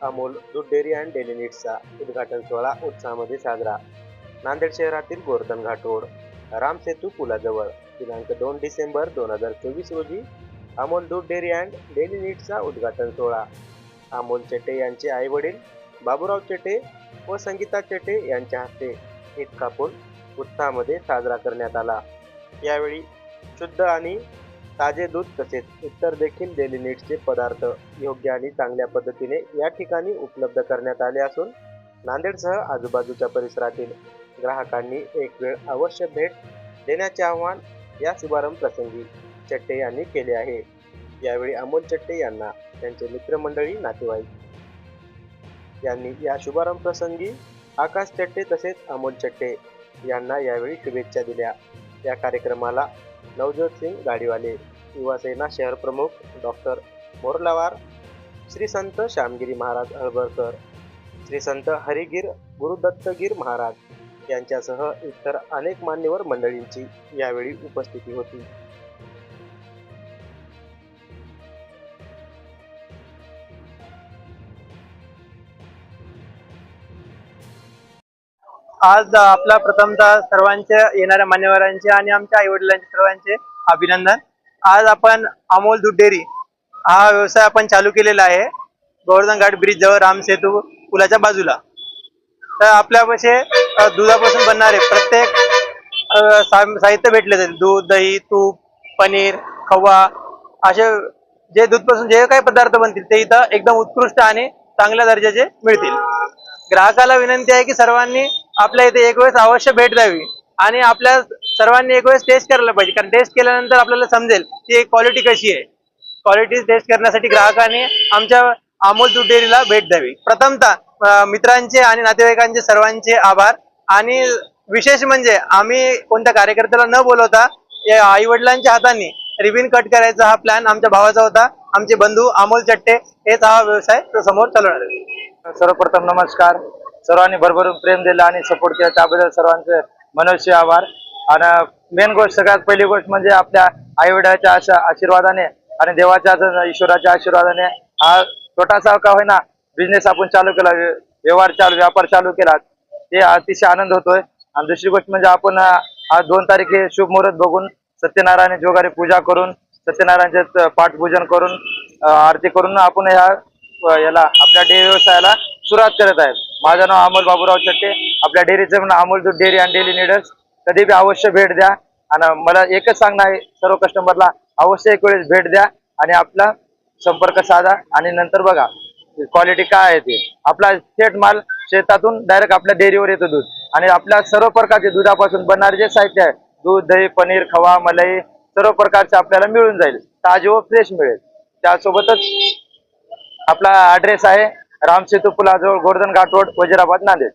अमोल दूध dairy and daily नीड्सचा उद्घाटन सोहळा उत्साहामध्ये साजरा. नांदेड शहरातील गोर्धन घाटोड रामसेतू पुलाजवळ. दिनांक दोन डिसेंबर दोन हजार चोवीस रोजी अमोल दूध डेअरी अँड डेली नीड्सचा उद्घाटन सोहळा. अमोल चेटे यांचे आई वडील बाबूराव चेटे व संगीता चेटे यांच्या हस्ते ईद कापून उत्साहामध्ये साजरा करण्यात आला. यावेळी शुद्ध आणि ताजे दूध तसेच इतर देखील डेली नीड्सचे पदार्थ योग्य आणि चांगल्या पद्धतीने या ठिकाणी उपलब्ध करण्यात आले असून नांदेडसह आजूबाजूच्या परिसरातील ग्राहकांनी एक वेळ अवश्य भेट देण्याचे आवाहन या शुभारंभ प्रसंगी चट्टे यांनी केले आहे. यावेळी अमोल चट्टे यांना त्यांचे मित्रमंडळी नातेवाईक यांनी या शुभारंभ प्रसंगी आकाश चट्टे तसेच अमोल चट्टे यांना यावेळी शुभेच्छा दिल्या. या कार्यक्रमाला नवज्योत सिंग गाडीवाले युवासेना शहर प्रमुख डॉक्टर मोरलावार श्री संत श्यामगिरी महाराज हळबळकर श्री संत हरिगिर गुरुदत्तगीर महाराज यांच्यासह इतर अनेक मान्यवर मंडळींची यावेळी उपस्थिती होती. आज आपला प्रथमतः सर्वांच्या येणाऱ्या मान्यवरांचे आणि आमच्या आई वडिलांचे सर्वांचे अभिनंदन. आज आपण अमोल दूध डेअरी हा व्यवसाय आपण चालू केलेला आहे. गोवर्धन घाट ब्रिज जवळ राम सेतू पुलाच्या बाजूला. तर आपल्यापाशी दुधापासून बनणारे प्रत्येक सा- साहित्य भेटले जाईल दूध दही तूप पनीर खवा असे जे दूधपासून जे काही पदार्थ बनतील ते इथं एकदम उत्कृष्ट आणि चांगल्या दर्जाचे मिळतील. ग्राहकाला विनंती आहे की सर्वांनी आपल्या इथे एक वेळेस अवश्य भेट द्यावी. आणि आपल्या सर्वांनी एक वेळेस टेस्ट करायला पाहिजे. कारण टेस्ट केल्यानंतर आपल्याला समजेल की क्वालिटी कशी आहे. क्वालिटी टेस्ट करण्यासाठी ग्राहकांनी आमच्या अमोल दूध डेअरीला भेट द्यावी. प्रथमतः मित्रांचे आणि नातेवाईकांचे सर्वांचे आभार. आणि विशेष म्हणजे आम्ही कोणत्या कार्यकर्त्याला न बोलवता आई वडिलांच्या हाताने रिबिन कट करायचा हा प्लॅन आमच्या भावाचा होता. आमचे बंधू अमोल चट्टे हेच हा व्यवसाय समोर चालवणार आहे. सर्वप्रथम नमस्कार. सर्वांनी भरभरून प्रेम दिलं आणि सपोर्ट केला. त्याबद्दल सर्वांचे मनोशी आभार. आणि मेन गोष्ट सगळ्यात पहिली गोष्ट म्हणजे आपल्या आई अशा आशीर्वादाने आणि देवाच्या ईश्वराच्या आशीर्वादाने हा छोटासा का होईना बिझनेस आपण चालू केला व्यवहार चालू व्यापार चालू केला. ते अतिशय आनंद होतोय. आणि दुसरी गोष्ट म्हणजे आपण आज दोन तारखे शुभ मुहूर्त बघून सत्यनारायण जोगारी पूजा करून सत्यनारायणचे पाठपूजन करून आरती करून आपण ह्या याला आपल्या डे व्यवसायाला सुरुवात करत आहेत. माझं नाव अमोल बाबूराव चट्टे आपल्या डेअरीचं नाव अमोल दूध डेअरी अँड डेली नीडर्स कधी बी अवश्य भेट द्या. आणि मला एकच सांगणं आहे सर्व कस्टमरला अवश्य एक वेळेस भेट द्या आणि आपला संपर्क साधा आणि नंतर बघा क्वालिटी काय आहे ते. आपला थेट माल शेतातून डायरेक्ट आपल्या डेअरीवर येतो दूध. आणि आपल्या सर्व प्रकारचे दुधापासून बनणारे जे साहित्य आहे दूध दही पनीर खवा मलाई सर्व प्रकारचे आपल्याला मिळून जाईल. ताजे व फ्रेश मिळेल. त्यासोबतच आपला ॲड्रेस आहे रामसेतू पुलाजवळ गोर्धन घाट रोड वजिराबाद नांदेड.